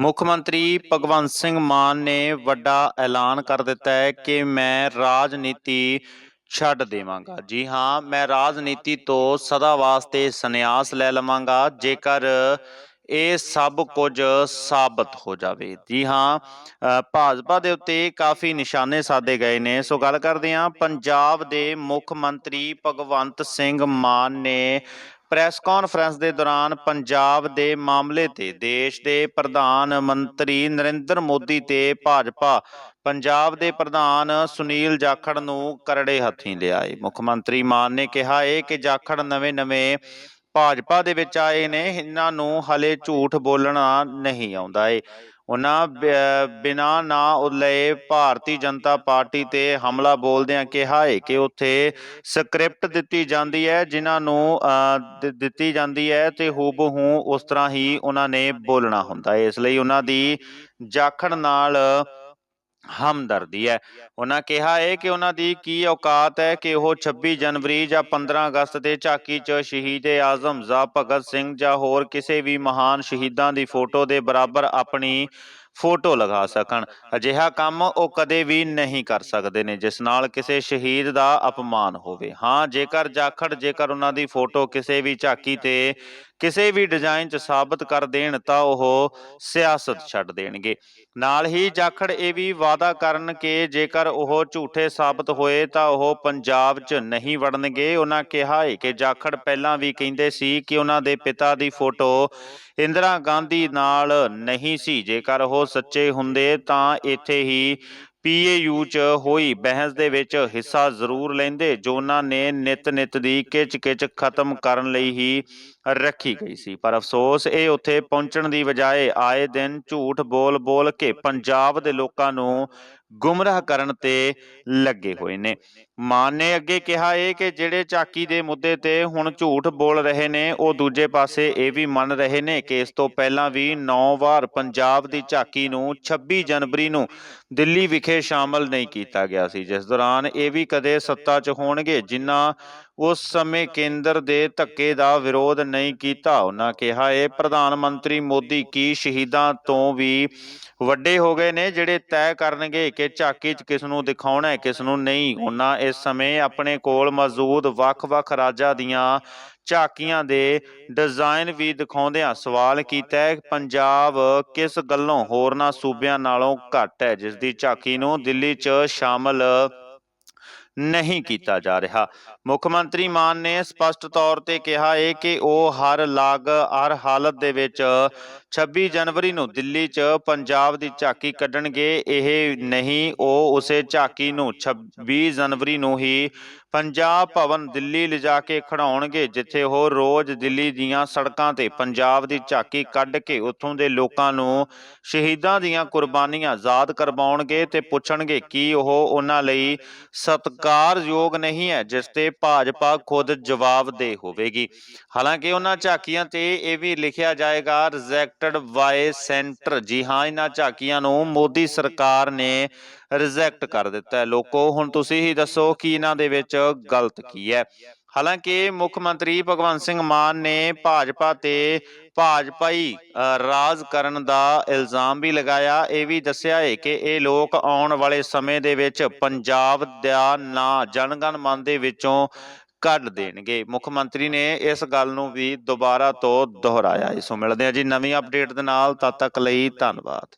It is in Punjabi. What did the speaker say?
ਮੁੱਖ ਮੰਤਰੀ ਭਗਵੰਤ ਸਿੰਘ ਮਾਨ ਨੇ ਵੱਡਾ ਐਲਾਨ ਕਰ ਦਿੱਤਾ ਹੈ ਕਿ ਮੈਂ ਰਾਜਨੀਤੀ ਛੱਡ ਦੇਵਾਂਗਾ। ਜੀ ਹਾਂ, ਮੈਂ ਰਾਜਨੀਤੀ ਤੋਂ ਸਦਾ ਵਾਸਤੇ ਸੰਨਿਆਸ ਲੈ ਲਵਾਂਗਾ, ਜੇਕਰ ਇਹ ਸਭ ਕੁਝ ਸਾਬਤ ਹੋ ਜਾਵੇ। ਜੀ ਹਾਂ ਭਾਜਪਾ ਦੇ ਉੱਤੇ ਕਾਫੀ ਨਿਸ਼ਾਨੇ ਸਾਧੇ ਗਏ ਨੇ। ਸੋ ਗੱਲ ਕਰਦੇ ਹਾਂ, ਪੰਜਾਬ ਦੇ ਮੁੱਖ ਮੰਤਰੀ ਭਗਵੰਤ ਸਿੰਘ ਮਾਨ ਨੇ ਪ੍ਰੈਸ ਕਾਨਫਰੰਸ ਦੇ ਦੌਰਾਨ ਪੰਜਾਬ ਦੇ ਮਾਮਲੇ ਤੇ ਦੇਸ਼ ਦੇ ਪ੍ਰਧਾਨ ਮੰਤਰੀ ਨਰਿੰਦਰ ਮੋਦੀ ਤੇ ਭਾਜਪਾ, ਪੰਜਾਬ ਦੇ ਪ੍ਰਧਾਨ ਸੁਨੀਲ ਜਾਖੜ ਨੂੰ ਕਰੜੇ ਹੱਥੀਂ ਲਿਆਏ। ਮੁੱਖ ਮੰਤਰੀ ਮਾਨ ਨੇ ਕਿਹਾ ਹੈ ਕਿ ਜਾਖੜ ਨਵੇਂ-ਨਵੇਂ ਭਾਜਪਾ ਦੇ ਵਿੱਚ ਆਏ ਨੇ, ਇਹਨਾਂ ਨੂੰ ਹਲੇ ਝੂਠ ਬੋਲਣਾ ਨਹੀਂ ਆਉਂਦਾ ਏ। ਉਹਨਾਂ ਬਿਨਾ ਨਾ ਉਲਏ ਭਾਰਤੀ ਜਨਤਾ ਪਾਰਟੀ ਤੇ ਹਮਲਾ ਬੋਲਦਿਆਂ ਕਿਹਾ ਹੈ ਕਿ ਉੱਥੇ ਸਕ੍ਰਿਪਟ ਦਿੱਤੀ ਜਾਂਦੀ ਹੈ ਜਿਨ੍ਹਾਂ ਨੂੰ ਦਿੱਤੀ ਜਾਂਦੀ ਹੈ ਤੇ ਹੂਬਹੂ ਉਸ ਤਰ੍ਹਾਂ ਹੀ ਉਹਨਾਂ ਨੇ ਬੋਲਣਾ ਹੁੰਦਾ ਹੈ ਇਸ ਲਈ ਉਹਨਾਂ ਦੀ ਜਾਖੜ ਨਾਲ ਹਮਦਰਦੀ ਹੈ। ਉਹਨਾਂ ਕਿਹਾ ਹੈ ਕਿ ਉਹਨਾਂ ਦੀ ਕੀ ਔਕਾਤ ਹੈ ਕਿ ਉਹ 26 ਜਨਵਰੀ ਜਾਂ 15 ਅਗਸਤ ਦੇ ਝਾਕੀ 'ਚ ਸ਼ਹੀਦ ਆਜ਼ਮ ਜ਼ਾ ਭਗਤ ਸਿੰਘ ਜਾਂ ਹੋਰ ਕਿਸੇ ਵੀ ਮਹਾਨ ਸ਼ਹੀਦਾਂ ਦੀ ਫੋਟੋ ਦੇ ਬਰਾਬਰ ਆਪਣੀ ਫੋਟੋ ਲਗਾ ਸਕਣ। ਅਜਿਹਾ ਕੰਮ ਉਹ ਕਦੇ ਵੀ ਨਹੀਂ ਕਰ ਸਕਦੇ ਨੇ, ਜਿਸ ਨਾਲ ਕਿਸੇ ਸ਼ਹੀਦ ਦਾ ਅਪਮਾਨ ਹੋਵੇ। ਹਾਂ, ਜੇਕਰ ਜਾਖੜ, ਜੇਕਰ ਉਹਨਾਂ ਦੀ ਫੋਟੋ ਕਿਸੇ ਵੀ ਝਾਕੀ ਤੇ ਕਿਸੇ ਵੀ ਡਿਜ਼ਾਈਨ 'ਚ ਸਾਬਤ ਕਰ ਦੇਣ, ਤਾਂ ਉਹ ਸਿਆਸਤ ਛੱਡ ਦੇਣਗੇ। ਨਾਲ ਹੀ ਜਾਖੜ ਇਹ ਵੀ ਵਾਅਦਾ ਕਰਨ ਕਿ ਜੇਕਰ ਉਹ ਝੂਠੇ ਸਾਬਤ ਹੋਏ, ਤਾਂ ਉਹ ਪੰਜਾਬ 'ਚ ਨਹੀਂ ਵੜਨਗੇ। ਉਹਨਾਂ ਕਿਹਾ ਹੈ ਕਿ ਜਾਖੜ ਪਹਿਲਾਂ ਵੀ ਕਹਿੰਦੇ ਸੀ ਕਿ ਉਹਨਾਂ ਦੇ ਪਿਤਾ ਦੀ ਫੋਟੋ ਇੰਦਰਾ ਗਾਂਧੀ ਨਾਲ ਨਹੀਂ ਸੀ। ਜੇਕਰ ਉਹ ਸੱਚੇ ਹੁੰਦੇ ਤਾਂ ਇੱਥੇ ਹੀ ਪੀਏਯੂ ਚ ਹੋਈ ਬਹਿਸ ਦੇ ਵਿੱਚ ਹਿੱਸਾ ਜ਼ਰੂਰ ਲੈਂਦੇ, ਜੋ ਉਹਨਾਂ ਨੇ ਨਿਤ-ਨਿਤ ਦੀ ਕਿਚ-ਕਿਚ ਖਤਮ ਕਰਨ ਲਈ ਹੀ ਰੱਖੀ ਗਈ ਸੀ। ਪਰ ਅਫਸੋਸ, ਇਹ ਉੱਥੇ ਪਹੁੰਚਣ ਦੀ ਬਜਾਏ ਆਏ ਦਿਨ ਝੂਠ ਬੋਲ-ਬੋਲ ਕੇ ਪੰਜਾਬ ਦੇ ਲੋਕਾਂ ਨੂੰ ਗੁੰਮਰਾਹ ਕਰਨ ਤੇ ਲੱਗੇ ਹੋਏ ਨੇ। ਮਾਨ ਨੇ। ਅੱਗੇ ਕਿਹਾ ਹੈ ਕਿ ਜਿਹੜੇ ਝਾਕੀ ਦੇ ਮੁੱਦੇ ਤੇ ਹੁਣ ਝੂਠ ਬੋਲ ਰਹੇ ਨੇ ਉਹ ਦੂਜੇ ਪਾਸੇ ਇਹ ਵੀ ਮੰਨ ਰਹੇ ਨੇ ਕਿ ਇਸ ਤੋਂ ਪਹਿਲਾਂ ਵੀ 9 ਵਾਰ ਪੰਜਾਬ ਦੀ ਝਾਕੀ ਨੂੰ 26 ਜਨਵਰੀ ਨੂੰ ਦਿੱਲੀ ਵਿਖੇ ਸ਼ਾਮਲ ਨਹੀਂ ਕੀਤਾ ਗਿਆ ਸੀ। ਜਿਸ ਦੌਰਾਨ ਇਹ ਵੀ ਕਦੇ ਸੱਤਾ 'ਚ ਹੋਣਗੇ ਜਿਨ੍ਹਾਂ ਉਸ ਸਮੇਂ ਕੇਂਦਰ ਦੇ ਧੱਕੇ ਦਾ ਵਿਰੋਧ ਨਹੀਂ ਕੀਤਾ। ਉਹਨਾਂ ਕਿਹਾ, ਇਹ ਪ੍ਰਧਾਨ ਮੰਤਰੀ ਮੋਦੀ ਕੀ ਸ਼ਹੀਦਾਂ ਤੋਂ ਵੀ ਵੱਡੇ ਹੋ ਗਏ ਨੇ, ਜਿਹੜੇ ਤੈਅ ਕਰਨਗੇ ਕਿ ਝਾਕੀ 'ਚ ਕਿਸ ਨੂੰ ਦਿਖਾਉਣਾ ਹੈ, ਕਿਸ ਨੂੰ ਨਹੀਂ। ਉਹਨਾਂ ਇਸ ਸਮੇਂ ਆਪਣੇ ਕੋਲ ਮੌਜੂਦ ਵੱਖ-ਵੱਖ ਰਾਜਾਂ ਦੀਆਂ ਝਾਕੀਆਂ ਦੇ ਡਿਜ਼ਾਈਨ ਵੀ ਦਿਖਾਉਂਦਿਆਂ ਸਵਾਲ ਕੀਤਾ ਹੈ, ਪੰਜਾਬ ਕਿਸ ਗੱਲੋਂ ਹੋਰਨਾਂ ਸੂਬਿਆਂ ਨਾਲੋਂ ਘੱਟ ਹੈ? ਜਿਸ ਦੀ ਝਾਕੀ ਨੂੰ ਦਿੱਲੀ 'ਚ ਸ਼ਾਮਲ ਨਹੀਂ ਕੀਤਾ ਜਾ ਰਿਹਾ। ਮੁੱਖ ਮੰਤਰੀ ਮਾਨ ਨੇ ਸਪਸ਼ਟ ਤੌਰ ਤੇ ਕਿਹਾ ਹੈ ਕਿ ਉਹ ਹਰ ਲਾਗ, ਹਰ ਹਾਲਤ ਦੇ ਵਿੱਚ 26 ਜਨਵਰੀ ਨੂੰ ਦਿੱਲੀ 'ਚ ਪੰਜਾਬ ਦੀ ਝਾਕੀ ਕੱਢਣਗੇ। ਇਹ ਨਹੀਂ, ਉਹ ਉਸੇ ਝਾਕੀ ਨੂੰ 26 ਜਨਵਰੀ ਨੂੰ ਹੀ ਪੰਜਾਬ ਭਵਨ ਦਿੱਲੀ ਲਿਜਾ ਕੇ ਖੜਾਉਣਗੇ ਜਿੱਥੇ ਉਹ ਰੋਜ਼ ਦਿੱਲੀ ਦੀਆਂ ਸੜਕਾਂ ਤੇ ਪੰਜਾਬ ਦੀ ਝਾਕੀ ਕੱਢ ਕੇ ਉੱਥੋਂ ਦੇ ਲੋਕਾਂ ਨੂੰ ਸ਼ਹੀਦਾਂ ਦੀਆਂ ਕੁਰਬਾਨੀਆਂ ਯਾਦ ਕਰਵਾਉਣਗੇ ਤੇ ਪੁੱਛਣਗੇ ਕੀ ਉਹ ਉਹਨਾਂ ਲਈ ਸਤਿਕਾਰਯੋਗ ਨਹੀਂ ਹੈ ਜਿਸ ਤੇ ਭਾਜਪਾ ਖੁਦ ਜਵਾਬਦੇਹ ਹੋਵੇਗੀ। ਹਾਲਾਂਕਿ ਉਹਨਾਂ ਝਾਕੀਆਂ ਤੇ ਇਹ ਵੀ ਲਿਖਿਆ ਜਾਏਗਾ ਰਿਜੈਕਟਡ ਬਾਏ ਸੈਂਟਰ ਜੀ ਹਾਂ ਇਹਨਾਂ ਝਾਕੀਆਂ ਨੂੰ ਮੋਦੀ ਸਰਕਾਰ ਨੇ ਰਿਜੈਕਟ ਕਰ ਦਿੱਤਾ ਹੈ। ਲੋਕੋ ਹੁਣ ਤੁਸੀਂ ਹੀ ਦੱਸੋ ਕਿ ਇਹਨਾਂ ਦੇ ਵਿੱਚ ਗਲਤ ਕੀ ਹੈ? ਹਾਲਾਂਕਿ ਮੁੱਖ ਮੰਤਰੀ ਭਗਵੰਤ ਸਿੰਘ ਮਾਨ ਨੇ ਭਾਜਪਾ ਤੇ ਭਾਜਪਾਈ ਰਾਜ ਕਰਨ ਦਾ ਇਲਜ਼ਾਮ ਵੀ ਲਗਾਇਆ। ਇਹ ਵੀ ਦੱਸਿਆ ਹੈ ਕਿ ਇਹ ਲੋਕ ਆਉਣ ਵਾਲੇ ਸਮੇਂ ਦੇ ਵਿੱਚ ਪੰਜਾਬ ਦਾ ਨਾਂ ਜਨਗਣ ਮਨ ਦੇ ਵਿੱਚੋਂ ਕੱਢ ਦੇਣਗੇ। ਮੁੱਖ ਮੰਤਰੀ ਨੇ ਇਸ ਗੱਲ ਨੂੰ ਵੀ ਦੁਬਾਰਾ ਤੋਂ ਦੁਹਰਾਇਆ। ਇਸ ਸੋ ਮਿਲਦੇ ਹਾਂ ਜੀ ਨਵੀਂ ਅਪਡੇਟ ਦੇ ਨਾਲ। ਤਦ ਤੱਕ ਲਈ ਧੰਨਵਾਦ।